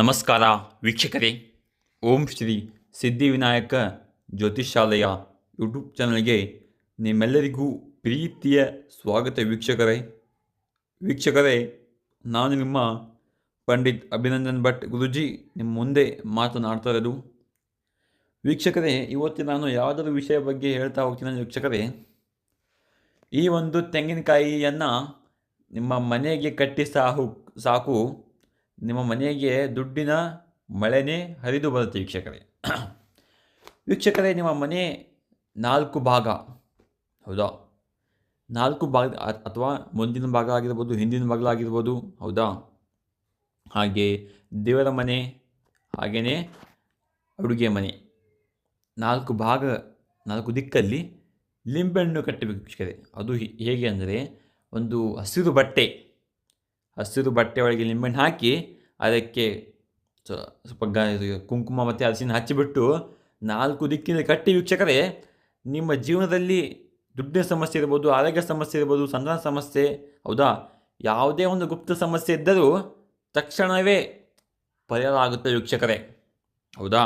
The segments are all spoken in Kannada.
ನಮಸ್ಕಾರ ವೀಕ್ಷಕರೇ. ಓಂ ಶ್ರೀ ಸಿದ್ಧಿವಿನಾಯಕ ಜ್ಯೋತಿಷಾಲಯ ಯೂಟ್ಯೂಬ್ ಚಾನಲ್ಗೆ ನಿಮ್ಮೆಲ್ಲರಿಗೂ ಪ್ರೀತಿಯ ಸ್ವಾಗತ ವೀಕ್ಷಕರೇ. ವೀಕ್ಷಕರೇ, ನಾನು ನಿಮ್ಮ ಪಂಡಿತ್ ಅಭಿನಂದನ್ ಭಟ್ ಗುರುಜಿ ನಿಮ್ಮ ಮುಂದೆ ಮಾತನಾಡ್ತಾ ಇರೋದು. ವೀಕ್ಷಕರೇ, ಇವತ್ತು ನಾನು ಯಾವುದಾದ್ರು ವಿಷಯ ಬಗ್ಗೆ ಹೇಳ್ತಾ ಹೋಗ್ತೀನಿ ವೀಕ್ಷಕರೇ. ಈ ಒಂದು ತೆಂಗಿನಕಾಯಿಯನ್ನು ನಿಮ್ಮ ಮನೆಗೆ ಕಟ್ಟಿ ಸಾಹು, ಸಾಕು ನಿಮ್ಮ ಮನೆಗೆ ದುಡ್ಡಿನ ಮಳೆನೇ ಹರಿದು ಬರುತ್ತೆ ವೀಕ್ಷಕರೇ. ವೀಕ್ಷಕರೇ, ನಿಮ್ಮ ಮನೆ ನಾಲ್ಕು ಭಾಗ. ಹೌದಾ? ನಾಲ್ಕು ಭಾಗ ಅಥವಾ ಮುಂದಿನ ಭಾಗ ಆಗಿರ್ಬೋದು, ಹಿಂದಿನ ಭಾಗ ಆಗಿರ್ಬೋದು. ಹೌದಾ? ಹಾಗೆ ದೇವರ ಮನೆ ಹಾಗೆಯೇ ಅಡುಗೆ ಮನೆ. ನಾಲ್ಕು ಭಾಗ, ನಾಲ್ಕು ದಿಕ್ಕಲ್ಲಿ ಲಿಂಬೆಹಣ್ಣು ಕಟ್ಟಬೇಕು ವೀಕ್ಷಕರೇ. ಅದು ಹೇಗೆ ಅಂದರೆ ಒಂದು ಹಸಿರು ಬಟ್ಟೆ. ಹಸಿರು ಬಟ್ಟೆ ಒಳಗೆ ಲಿಂಬೆಹಣ್ಣು ಹಾಕಿ ಅದಕ್ಕೆ ಸ್ವಲ್ಪ ಗ ಕುಂಕುಮ ಮತ್ತು ಅರಿಶಿನ ಹಚ್ಚಿಬಿಟ್ಟು ನಾಲ್ಕು ದಿಕ್ಕಿನ ಕಟ್ಟಿ, ವೀಕ್ಷಕರೇ, ನಿಮ್ಮ ಜೀವನದಲ್ಲಿ ದುಡ್ಡಿನ ಸಮಸ್ಯೆ ಇರ್ಬೋದು, ಆರೋಗ್ಯ ಸಮಸ್ಯೆ ಇರ್ಬೋದು, ಸಂತಾನ ಸಮಸ್ಯೆ, ಹೌದಾ? ಯಾವುದೇ ಒಂದು ಗುಪ್ತ ಸಮಸ್ಯೆ ಇದ್ದರೂ ತಕ್ಷಣವೇ ಪರಿಹಾರ ಆಗುತ್ತೆ, ವೀಕ್ಷಕರೇ. ಹೌದಾ?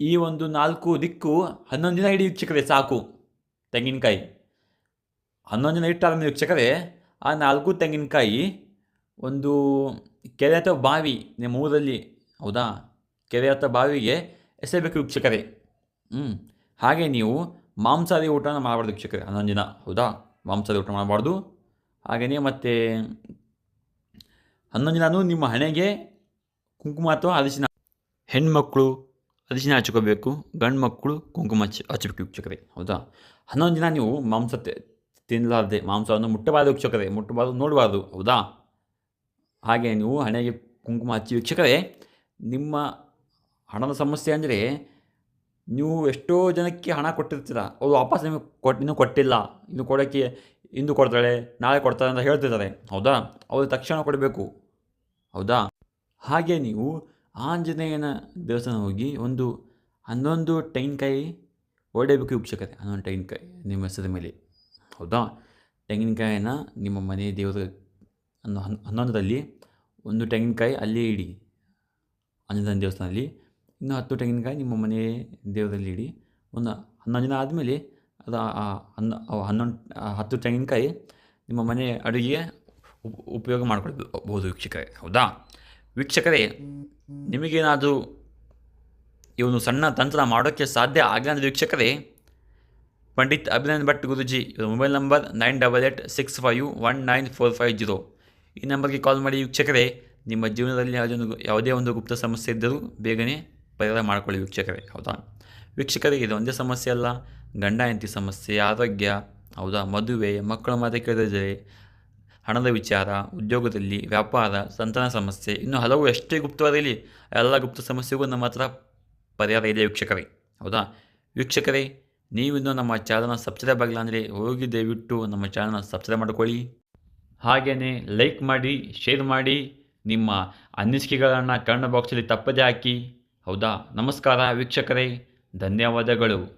ಈ ಒಂದು ನಾಲ್ಕು ದಿಕ್ಕು ಹನ್ನೊಂದು ದಿನ ಇಡೀ ವೀಕ್ಷಕರೇ, ಸಾಕು. ತೆಂಗಿನಕಾಯಿ. ಹನ್ನೊಂದು ದಿನ ಇಟ್ಟಾದ ವೀಕ್ಷಕರೇ ಆ ನಾಲ್ಕು ತೆಂಗಿನಕಾಯಿ ಒಂದು ಕೆರೆ ಅಥವಾ ಬಾವಿ, ನಿಮ್ಮ ಊರಲ್ಲಿ, ಹೌದಾ? ಕೆರೆ ಅಥವಾ ಬಾವಿಗೆ ಎಸೆಯಬೇಕು ವೀಕ್ಷಕರೇ. ಹ್ಞೂ ಹಾಗೆ ನೀವು ಮಾಂಸಾಹಾರಿ ಊಟನ ಮಾಡಬಾರ್ದು ವೀಕ್ಷಕರೇ, ಹನ್ನೊಂದು ದಿನ, ಹೌದಾ? ಮಾಂಸಾಹಾರಿ ಊಟ ಮಾಡಬಾರ್ದು. ಹಾಗೆಯೇ ಮತ್ತು ಹನ್ನೊಂದು ದಿನವೂ ನಿಮ್ಮ ಹಣೆಗೆ ಕುಂಕುಮ ಅಥವಾ ಅರಿಶಿನ ಹೆಣ್ಮಕ್ಳು ಅರಿಶಿನ ಹಚ್ಕೋಬೇಕು ಗಂಡು ಮಕ್ಕಳು ಕುಂಕುಮ ಹಚ್ಚಿ ಹಚ್ಚಬೇಕು ವೀಕ್ಷಕರೇ, ಹೌದಾ? ಹನ್ನೊಂದು ದಿನ ನೀವು ಮಾಂಸ ತಿನ್ನಲಾರ್ದೆ ಮಾಂಸವನ್ನು ಮುಟ್ಟಬಾರದು ವೀಕ್ಷಕರೇ, ಮುಟ್ಟಬಾರದು ನೋಡಬಾರ್ದು, ಹೌದಾ? ಹಾಗೆ ನೀವು ಹಣೆಗೆ ಕುಂಕುಮ ಹಚ್ಚಿ ವೀಕ್ಷಕರೇ, ನಿಮ್ಮ ಹಣದ ಸಮಸ್ಯೆ ಅಂದರೆ ನೀವು ಎಷ್ಟೋ ಜನಕ್ಕೆ ಹಣ ಕೊಟ್ಟಿರ್ತೀರ ಅವರು ವಾಪಸ್ ನಿಮಗೆ ಕೊಟ್ಟು ಇನ್ನೂ ಕೊಟ್ಟಿಲ್ಲ, ಇನ್ನು ಕೊಡೋಕ್ಕೆ ಇಂದು ಕೊಡ್ತಾಳೆ, ನಾಳೆ ಕೊಡ್ತಾರೆ ಅಂತ ಹೇಳ್ತಿದ್ದಾರೆ, ಹೌದಾ? ಅವರು ತಕ್ಷಣ ಕೊಡಬೇಕು, ಹೌದಾ? ಹಾಗೆ ನೀವು ಆಂಜನೇಯನ ದೇವಸ್ಥಾನ ಹೋಗಿ ಒಂದು ಹನ್ನೊಂದು ಟೈನ್ಕಾಯಿ ಹೊಡೆಯಬೇಕು ವೀಕ್ಷಕರೇ, ಹನ್ನೊಂದು ಟೈನ್ಕಾಯಿ ನಿಮ್ಮ ಹೆಸರ ಮೇಲೆ. ಹೌದಾ? ತೆಂಗಿನಕಾಯಿನ ನಿಮ್ಮ ಮನೆ ದೇವರ ಅನ್ನೋ ಹನ್- ಹನ್ನೊಂದರಲ್ಲಿ ಒಂದು ತೆಂಗಿನಕಾಯಿ ಅಲ್ಲೇ ಇಡಿ. ಹನ್ನೊಂದನೇ ದೇವಸ್ಥಾನದಲ್ಲಿ. ಇನ್ನು ಹತ್ತು ತೆಂಗಿನಕಾಯಿ ನಿಮ್ಮ ಮನೆ ದೇವರಲ್ಲಿ ಇಡಿ. ಒಂದು ಹನ್ನೊಂದು ದಿನ ಆದಮೇಲೆ ಅದು ಹನ್ನೊ ಹನ್ನೊಂದು ಹತ್ತು ತೆಂಗಿನಕಾಯಿ ನಿಮ್ಮ ಮನೆ ಅಡುಗೆ ಉಪ್- ಉಪಯೋಗ ಮಾಡ್ಕೊಳ್ಬೋದು ವೀಕ್ಷಕರೇ. ಹೌದಾ? ವೀಕ್ಷಕರೇ, ನಿಮಗೇನಾದರೂ ಇವನು ಸಣ್ಣ ತಂತ್ರ ಮಾಡೋಕ್ಕೆ ಸಾಧ್ಯ ಆಗಲ್ಲ ವೀಕ್ಷಕರೇ ಪಂಡಿತ್ ಅಭಿನಂದ್ ಭಟ್ ಗುರುಜಿ ಇವರ mobile number nine double eight six five one nine four five zero. ಈ ನಂಬರ್ಗೆ ಕಾಲ್ ಮಾಡಿ ವೀಕ್ಷಕರೇ, ನಿಮ್ಮ ಜೀವನದಲ್ಲಿ ಯಾವುದೇ ಒಂದು ಯಾವುದೇ ಒಂದು ಗುಪ್ತ ಸಮಸ್ಯೆ ಇದ್ದರೂ ಬೇಗನೆ ಪರಿಹಾರ ಮಾಡಿಕೊಳ್ಳಿ ವೀಕ್ಷಕರೇ, ಹೌದಾ? ವೀಕ್ಷಕರಿಗೆ ಇದು ಒಂದೇ ಸಮಸ್ಯೆ ಅಲ್ಲ, ಗಂಡ ಹೆಂಡತಿ ಸಮಸ್ಯೆ, ಆರೋಗ್ಯ, ಹೌದಾ? ಮದುವೆ, ಮಕ್ಕಳ ಮಾತೆ ಕೇಳಿದರೆ, ಹಣದ ವಿಚಾರ, ಉದ್ಯೋಗದಲ್ಲಿ ವ್ಯಾಪಾರ, ಸಂತಾನ ಸಮಸ್ಯೆ, ಇನ್ನು ಹಲವು ಎಷ್ಟೇ ಗುಪ್ತವಾದಲ್ಲಿ ಎಲ್ಲ ಗುಪ್ತ ಸಮಸ್ಯೆಗೂ ನಮ್ಮ ಹತ್ರ ಪರಿಹಾರ ಇದೆ ವೀಕ್ಷಕರೇ, ಹೌದಾ? ವೀಕ್ಷಕರೇ ನೀವಿನ್ನೂ ನಮ್ಮ ಚಾನಲ್ನ ಸಬ್ಸ್ಕ್ರೈಬ್ ಆಗಿಲ್ಲ ಅಂದರೆ ಹೋಗಿ ದಯವಿಟ್ಟು ನಮ್ಮ ಚಾನಲ್ನ ಸಬ್ಸ್ಕ್ರೈಬ್ ಮಾಡ್ಕೊಳ್ಳಿ. ಹಾಗೆಯೇ ಲೈಕ್ ಮಾಡಿ ಶೇರ್ ಮಾಡಿ, ನಿಮ್ಮ ಅನಿಸಿಕೆಗಳನ್ನು ಕನ್ನಡ ಬಾಕ್ಸಲ್ಲಿ ತಪ್ಪದೇ ಹಾಕಿ. ಹೌದಾ? ನಮಸ್ಕಾರ ವೀಕ್ಷಕರೇ. ಧನ್ಯವಾದಗಳು.